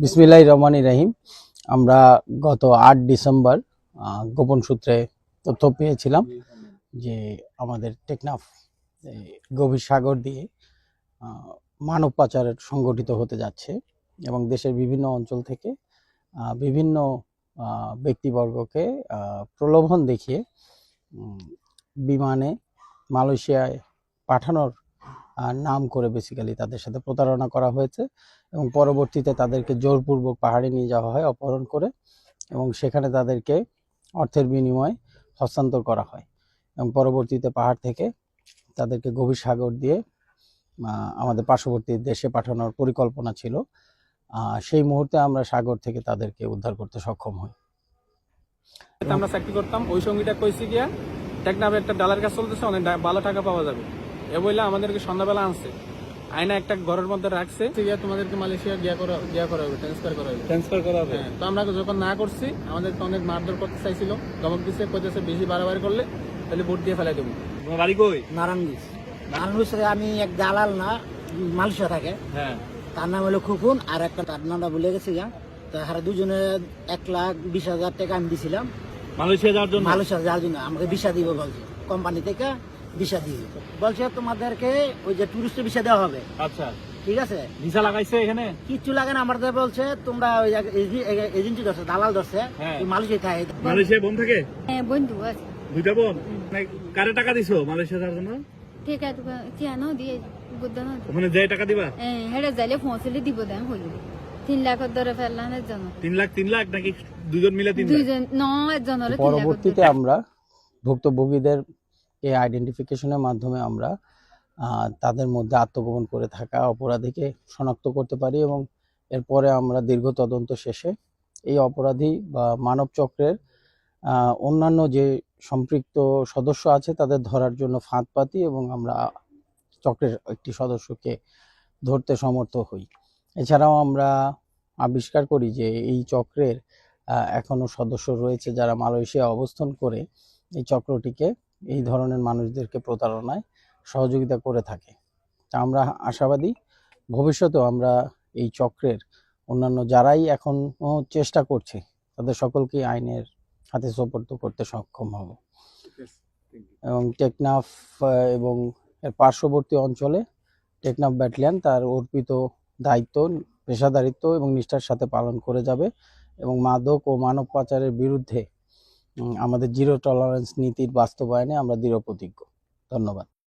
বিসমিল্লাহ রহমান রাহিম। আমরা গত আট ডিসেম্বর গোপন সূত্রে তথ্য পেয়েছিলাম যে আমাদের টেকনাফ গভীর সাগর দিয়ে মানব পাচার সংগঠিত হতে যাচ্ছে এবং দেশের বিভিন্ন অঞ্চল থেকে বিভিন্ন ব্যক্তিবর্গকে প্রলোভন দেখিয়ে বিমানে মালয়েশিয়ায় পাঠানোর নাম করে বেসিক্যালি তাদের সাথে প্রতারণা করা হয়েছে এবং পরবর্তীতে তাদেরকে জোরপূর্বক পাহাড়ে নিয়ে যাওয়া হয়, অপহরণ করে এবং সেখানে তাদেরকে অর্থের বিনিময়ে হস্তান্তর করা হয় এবং পরবর্তীতে পাহাড় থেকে তাদেরকে গভীর সাগর দিয়ে আমাদের পার্শ্ববর্তী দেশে পাঠানোর পরিকল্পনা ছিল। সেই মুহূর্তে আমরা সাগর থেকে তাদেরকে উদ্ধার করতে সক্ষম হই। আমরা চাকরি করতাম, ওই সঙ্গীটা কইছি গিয়া টেকনাফে একটা ডালার কাজ চলতেছে, অনেক ভালো টাকা পাওয়া যাবে। এ বললে আমাদেরকে সন্ধ্যাবেলা আনছে। আয়না একটা ঘরের মধ্যে রাখছে। গিয়া তোমাদেরকে মালয়েশিয়া গিয়া করা গিয়া করা হবে ট্রান্সফার করা হবে ট্রান্সফার করা হবে হ্যাঁ, তো আমরা যখন না করছি আমাদেরকে অনেক মারধর করতে চাইছিল। ধমক দিচ্ছে কইতেছে বেশি বাড়াবাড়ি করলে তাহলে ভোট দিয়ে ফেলাই দেবো। তোমার বাড়ি কই? নারায়ণগঞ্জ। নারায়ণগঞ্জে আমি এক দালাল না মালয়েশিয়া থাকে। হ্যাঁ। তার নাম হলো খুকুন আর একটা তার নামটা ভুলে গেছি গা। তো হারা দুজনে এক লাখ বিশ হাজার টাকা আমি দিছিলাম। মালয়েশিয়া যাওয়ার জন্য? মালয়েশিয়া যাওয়ার জন্য। আমাকে ভিসা দিব বলছে। কোম্পানি থেকে ভিসা দিব বলছে তোমাদেরকে ওই যে টুরিস্ট ভিসা দেওয়া হবে। আচ্ছা। ঠিক আছে? ভিসা লাগাইছে এখানে? কিচ্ছু লাগে না আমাদের বলছে তোমরা ওই এজেন্সি ধরছে দালাল ধরছে। হ্যাঁ। মালয়েশিয়া থাকে মালয়েশিয়া বোন থাকে? হ্যাঁ বন্ধু আছে। দুইটা বোন? মানে কারে টাকা দিছো মালয়েশিয়া যাওয়ার জন্য? ঠিক আছে চিয়ানো দিয়ে বুদ্ধ না ওখানে যে টাকা দিবা? হ্যাঁ হেঁটে যাইলে পৌঁছলে দিব দেন হইল। তিন লাখের দরে ফেললানের জন্য। তিন লাখ তিন লাখ নাকি দুজন মিলে তিন লাখ? দুইজন ন একজনের তিন পরবর্তীতে আমরা ভুক্তভোগীদের এই আইডেন্টিফিকেশনের মাধ্যমে আমরা তাদের মধ্যে আত্মগোপন করে থাকা অপরাধীকে শনাক্ত করতে পারি এবং এরপরে আমরা দীর্ঘ তদন্ত শেষে এই অপরাধী বা মানব চক্রের অন্যান্য যে সম্পৃক্ত সদস্য আছে তাদের ধরার জন্য ফাঁদ পাতি এবং আমরা চক্রের একটি সদস্যকে ধরতে সমর্থ হই। এছাড়াও আমরা আবিষ্কার করি যে এই চক্রের আহ, এখনও সদস্য রয়েছে যারা মালয়েশিয়া অবস্থান করে এই চক্রটিকে এই ধরনের মানুষদেরকে প্রতারণায় সহযোগিতা করে থাকে। তা আমরা আশাবাদী, ভবিষ্যতেও আমরা এই চক্রের অন্যান্য যারাই এখন চেষ্টা করছে, তাদের সকলকে আইনের হাতে সোপর্দ করতে সক্ষম হব। এবং টেকনাফ এবং এর পার্শ্ববর্তী অঞ্চলে টেকনাফ ব্যাটালিয়ান তার অর্পিত দায়িত্ব, পেশাদারিত্ব এবং নিষ্ঠার সাথে পালন করে যাবে এবং মাদক ও মানব পাচারের বিরুদ্ধে আমাদের জিরো টলারেন্স নীতির বাস্তবায়নে আমরা দৃঢ় প্রতিজ্ঞ ধন্যবাদ।